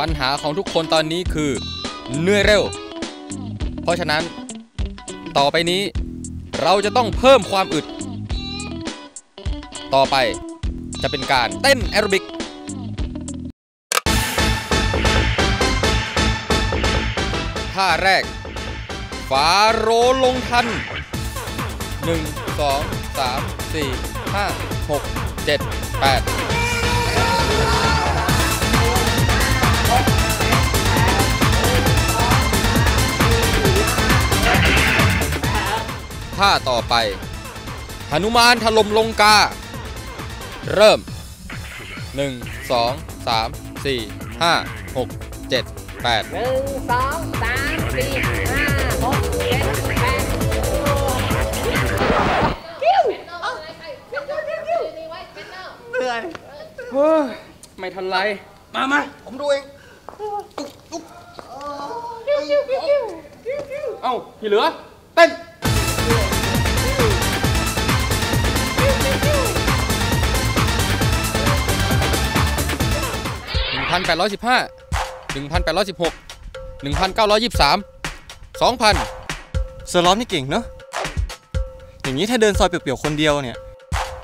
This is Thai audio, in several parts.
ปัญหาของทุกคนตอนนี้คือเหนื่อยเร็ว เพราะฉะนั้น ต่อไปนี้ เราจะต้องเพิ่มความอึด ต่อไปจะเป็นการเต้นแอโรบิก ท่าแรกฝาโรลลงทัน 1 2 3 4 5 6 7 8 ท่าต่อไปหนุมานถล่มลงกา เริ่ม 1 2 3 4 5 6 7 8หนึ่งสองสามสี่ห้าหกเจ็ดแปดกิ้วกิ้วกิ้วกิ้วกิ้วเหนื่อยไม่ทันไรมามาผมดูเองกิ้วกิ้วกิ้วกิ้วกิ้วเอ้าพี่เหลือเต้น 1,815 1,816 1,923 2,000 เซอร์ลอฟนี่เก่งเนอะอย่างนี้ถ้าเดินซอยเปลี่ยวๆคนเดียวเนี่ย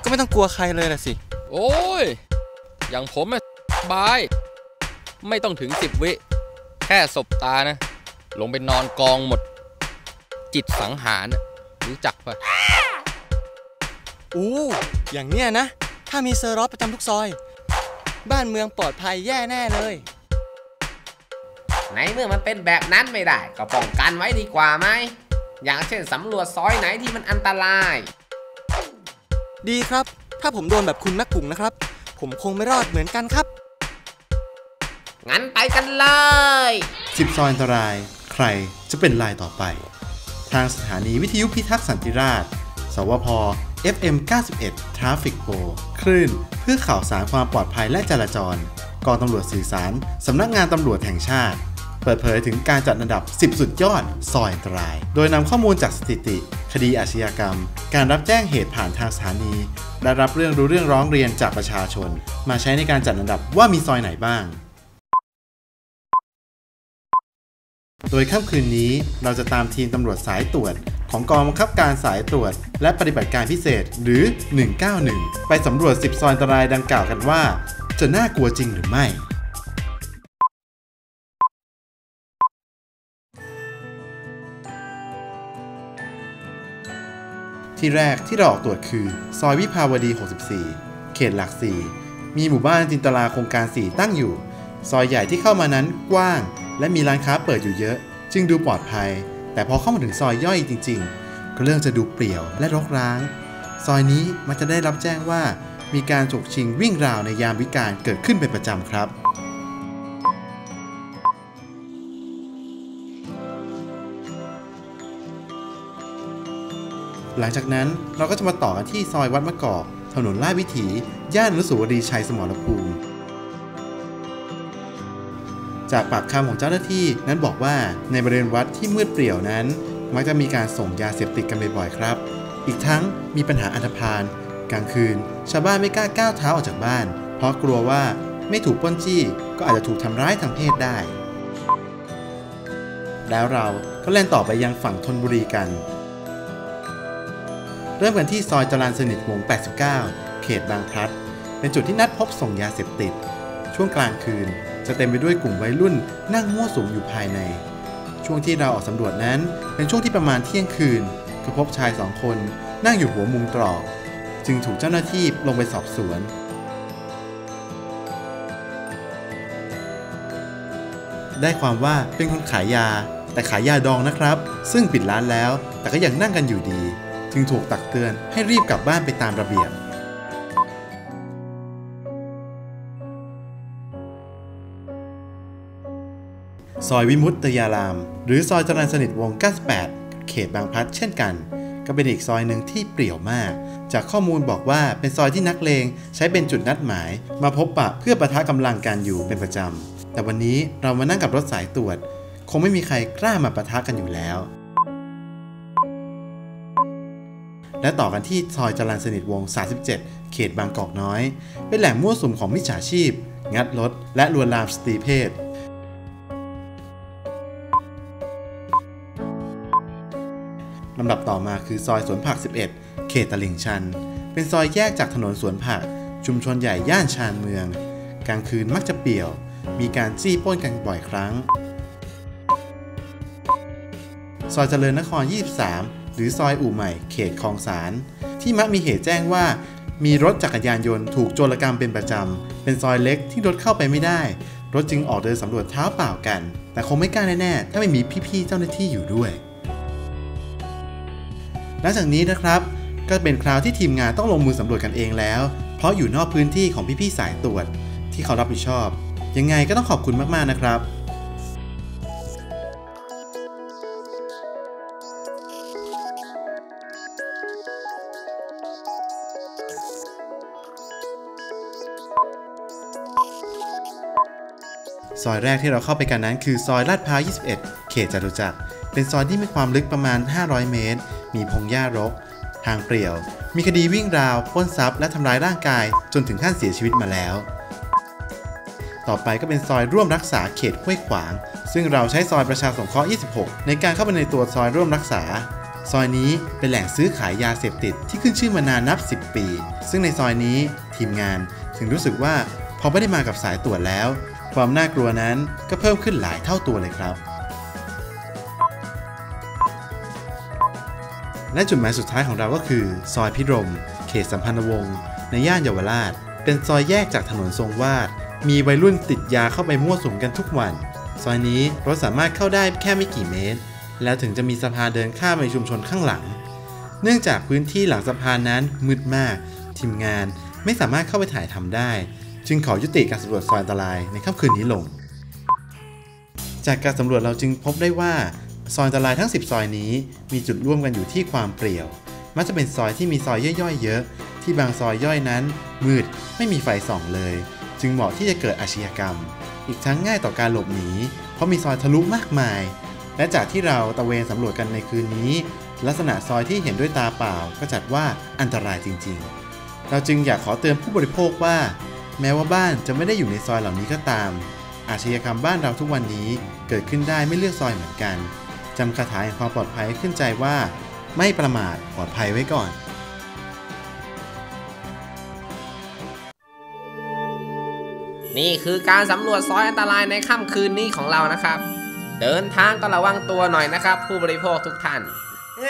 ก็ไม่ต้องกลัวใครเลยละสิ โอ้ย อย่างผมอะบาย ไม่ต้องถึง10วิ แค่สบตานะ ลงไปนอนกองหมด จิตสังหารน่ะรู้จักปะอู้ อย่างเนี้ยนะ ถ้ามีเซอร์ลอฟประจำทุกซอย บ้านเมืองปลอดภัยแย่แน่เลย ในเมื่อมันเป็นแบบนั้นไม่ได้ ก็ป้องกันไว้ดีกว่าไหม อย่างเช่นสำรวจซอยไหนที่มันอันตราย ดีครับ ถ้าผมโดนแบบคุณนักกุ่งนะครับ ผมคงไม่รอดเหมือนกันครับ งั้นไปกันเลยสิบซอยอันตราย ใครจะเป็นลายต่อไป ทางสถานีวิทยุพิทักษ์สันติราษฎร์ สวพ FM 91 Traffic Pro คลื่น เพื่อข่าวสารความปลอดภัยและจราจร กองตำรวจสื่อสาร สำนักงานตำรวจแห่งชาติ เปิดเผยถึงการจัดอันดับ 10 สุดยอด ซอยอันตราย โดยนำข้อมูลจากสถิติ คดีอาชญากรรม การรับแจ้งเหตุผ่านทางสถานีและรับเรื่องรู้เรื่องร้องเรียนจากประชาชน มาใช้ในการจัดอันดับว่ามีซอยไหนบ้าง โดยค่ำคืนนี้เราจะตามทีมตำรวจสายตรวจ ของกองบังคับการสายตรวจ และปฏิบัติการพิเศษหรือ 191 ไปสำรวจ 10 ซอยอันตรายดังกล่าวกันว่า จะน่ากลัวจริงหรือไม่ ที่แรกที่เราออกตรวจคือ ซอยวิภาวดี 64 เขตหลัก 4 มีหมู่บ้านจินตลาโครงการ 4 ตั้งอยู่ ซอยใหญ่ที่เข้ามานั้นกว้าง และมีร้านค้าเปิดอยู่เยอะ จึงดูปลอดภัย แต่พอเข้ามาถึงซอยย่อยจริง ๆ ก็เริ่มจะดูเปลี่ยวและรกร้าง ซอยนี้มันจะได้รับแจ้งว่า มีการฉกชิงวิ่งราวในยามวิกาลเกิดขึ้นเป็นประจำครับหลังจากนั้นเราก็จะมาต่อกันที่ซอยวัดมะกอก ถนนลาดวิถี ย่านอนุสาวรีย์ชัยสมรภูมิ จากปากคำของเจ้าหน้าที่นั้นบอกว่าในบริเวณวัดที่มืดเปลี่ยวนั้น มักจะมีการส่งยาเสพติดกันบ่อยๆครับ อีกทั้งมีปัญหาอันธพาลกลางคืน ชาวบ้านไม่กล้าก้าวเท้าออกจากบ้าน เพราะกลัวว่าไม่ถูกป้นจี้ ก็อาจจะถูกทำร้ายทางเพศได้ แล้วเราก็เล่นต่อไปยังฝั่งธนบุรีกัน เริ่มกันที่ซอยจรัญสนิทวง 89 เขตบางพลัด เป็นจุดที่นัดพบส่งยาเสพติด ช่วงกลางคืน จะเต็มไปด้วยกลุ่มวัยรุ่นนั่งมั่วสุมอยู่ภายใน ช่วงที่เราออกสำรวจนั้น เป็นช่วงที่ประมาณเที่ยงคืนก็พบชายสองคนนั่งอยู่หัวมุมตรอก จึงถูกเจ้าหน้าที่ลงไปสอบสวน ได้ความว่าเป็นคนขายยา แต่ขายยาดองนะครับ ซึ่งปิดร้านแล้ว แต่ก็ยังนั่งกันอยู่ดี จึงถูกตักเตือนให้รีบกลับบ้านไปตามระเบียบ ซอยวิมุตตยาราม หรือซอยจรัญสนิทวง 98 เขตบางพลัดเช่นกัน ก็เป็นอีกซอยหนึ่งที่เปรี่ยวมาก จากข้อมูลบอกว่าเป็นซอยที่นักเลงใช้เป็นจุดนัดหมาย มาพบปะเพื่อประทะกำลังกันอยู่เป็นประจำ แต่วันนี้เรามานั่งกับรถสายตรวจ คงไม่มีใครกล้ามาประทะกันอยู่แล้ว และต่อกันที่ซอยจรัญสนิทวง 37 เขตบางกอกน้อย เป็นแหล่งมั่วสุมของมิจฉาชีพ งัดรถและลวนลามสตรีเพศ ลำดับต่อมาคือซอยสวนผัก 11 เขตตลิ่งชัน เป็นซอยแยกจากถนนสวนผัก ชุมชนใหญ่ย่านชานเมือง กลางคืนมักจะเปี่ยว มีการจี้ป้นกันบ่อยครั้ง ซอยเจริญนคร 23 หรือซอยอู่ใหม่ เขตคลองสาร ที่มักมีเหตุแจ้งว่า มีรถจักรยานยนต์ถูกโจรกรรมเป็นประจำ เป็นซอยเล็กที่รถเข้าไปไม่ได้ รถจึงออกเดินสำรวจเท้าเปล่ากัน แต่คงไม่กล้าแน่ๆ ถ้าไม่มีพี่ๆเจ้าหน้าที่อยู่ด้วย หลังจากนี้นะครับ ก็เป็นคราวที่ทีมงานต้องลงมือสำรวจกันเองแล้ว เพราะอยู่นอกพื้นที่ของพี่ๆสายตรวจ ที่เขารับผิดชอบ ยังไงก็ต้องขอบคุณมากๆนะครับ ซอยแรกที่เราเข้าไปกันนั้นคือซอยลาดพร้าว 21 เขตจตุจักร เป็นซอยที่มีความลึกประมาณ 500 เมตร มีพงหญ้ารก ทางเปลี่ยว มีคดีวิ่งราวปล้นทรัพย์และทำร้ายร่างกายจนถึงขั้นเสียชีวิตมาแล้ว ต่อไปก็เป็นซอยร่วมรักษาเขตห้วยขวาง ซึ่งเราใช้ซอยประชาสงเคราะห์ 26 ในการเข้าไปในตัวซอยร่วมรักษา ซอยนี้เป็นแหล่งซื้อขายยาเสพติดที่ขึ้นชื่อมานานนับ 10 ปี ซึ่งในซอยนี้ทีมงานถึงรู้สึกว่าพอไม่ได้มากับสายตรวจแล้ว ความน่ากลัวนั้นก็เพิ่มขึ้นหลายเท่าตัวเลยครับ และจุดหมายสุดท้ายของเราก็คือ ซอยพิรม เขตสัมพันธวงศ์ในย่านเยาวราช เป็นซอยแยกจากถนนทรงวาด มีวัยรุ่นติดยาเข้าไปมั่วสุมกันทุกวัน ซอยนี้รถสามารถเข้าได้แค่ไม่กี่เมตร แล้วถึงจะมีสะพานเดินข้ามไปชุมชนข้างหลัง เนื่องจากพื้นที่หลังสะพานนั้นมืดมาก ทีมงานไม่สามารถเข้าไปถ่ายทำได้ จึงขอยุติการสำรวจซอยอันตรายในค่ำคืนนี้ลง จากการสำรวจเราจึงพบได้ว่าซอยอันตรายทั้ง 10 ซอยนี้มีจุดร่วมกันอยู่ที่ความเปรี่ยว มักจะเป็นซอยที่มีซอยย่อยๆ เยอะ ที่บางซอยย่อยนั้น มืดไม่มีไฟส่องเลย จึงเหมาะที่จะเกิดอาชญากรรม อีกทั้งง่ายต่อการหลบหนี เพราะมีซอยทะลุมากมาย และจากที่เราตะเวนสำรวจกันในคืนนี้ ลักษณะซอยที่เห็นด้วยตาเปล่า ก็จัดว่าอันตรายจริง ๆ เราจึงอยากขอเตือนผู้บริโภคว่า แม้ว่าบ้านจะไม่ได้อยู่ในซอยเหล่านี้ก็ตาม อาชญากรรมบ้านเราทุกวันนี้เกิดขึ้นได้ไม่เลือกซอยเหมือนกันจำคาถาแห่งความปลอดภัยให้ขึ้นใจว่า ไม่ประมาทปลอดภัยไว้ก่อนนี่คือการสำรวจซอยอันตรายในค่ำคืนนี้ของเรานะครับ เดินทางก็ระวังตัวหน่อยนะครับ ผู้บริโภคทุกท่านฮ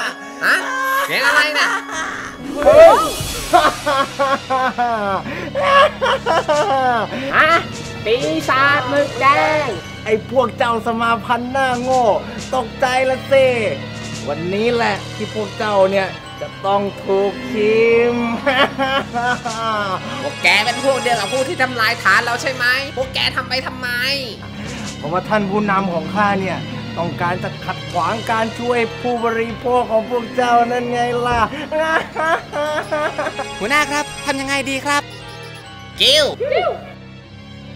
ะฮะเสียงอะไรน่ะ ฮะปีศาจหมึกแดง ไอ้พวกเจ้าสมาพันธ์หน้าโง่ ตกใจละสิวันนี้แหละที่พวกเจ้าเนี่ย จะต้องถูกชิม พวกแกเป็นพวกเดียวกับผู้ที่ทำลายฐานเราใช่ไหม พวกแกทำไปทำไม เพราะว่าท่านผู้นำของข้าเนี่ย ต้องการจะขัดขวางการช่วยผู้บริโภคของพวกเจ้านั่นไงล่ะ หัวหน้าครับทำยังไงดีครับ กิ้ว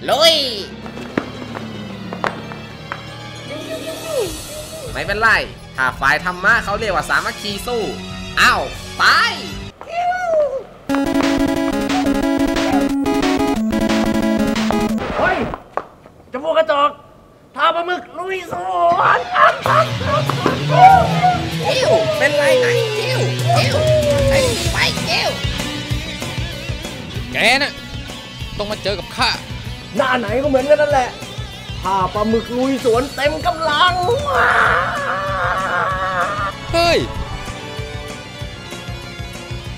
ลุยไม่เป็นไร ถ้าฝ่ายธรรมะเขาเรียกว่าสามัคคีสู้เอ้าไปเฮ้ยเจะพวกกระจอกทาปลาหมึก ลุยสวนกิ้วเป็นไรไหนกิ้วกิ้วไปไปกิ้วแกน่ะต้องมาเจอกับข้าหน้าไหนก็เหมือนกันนั่นแหละทาปลาหมึกลุยสวนเต็มกำลัง เฮ้ย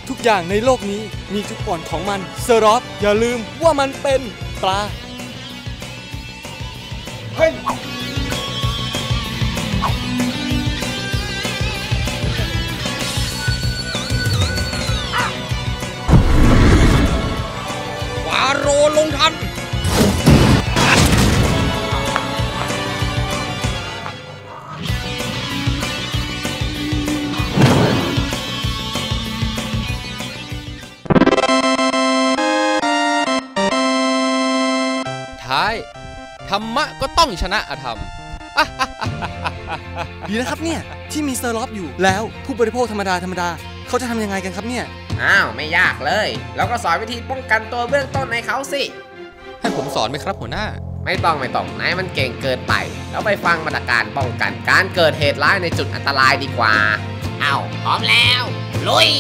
ทุกอย่างในโลกนี้มีจุดอ่อนของมัน เซอร์รอฟอย่าลืมว่ามันเป็นปลาฟา โรห์ลงทัน ท้าย ธรรมะก็ต้องชนะอธรรม ดีนะครับเนี่ย ที่มีเซอร์รอฟอยู่แล้วผู้บริโภคธรรมดาธรรมดา เขาจะทำยังไงกันครับเนี่ย อ้าว ไม่ยากเลยแล้วก็สอนวิธีป้องกันตัวเบื้องต้นให้เขาสิ ให้ผมสอนไหมครับหัวหน้า ไม่ต้องไม่ต้องนายมันเก่งเกินไป แล้วไปฟังมาตรการป้องกันการเกิดเหตุร้ายในจุดอันตรายดีกว่า เอาพร้อมแล้ว ลุย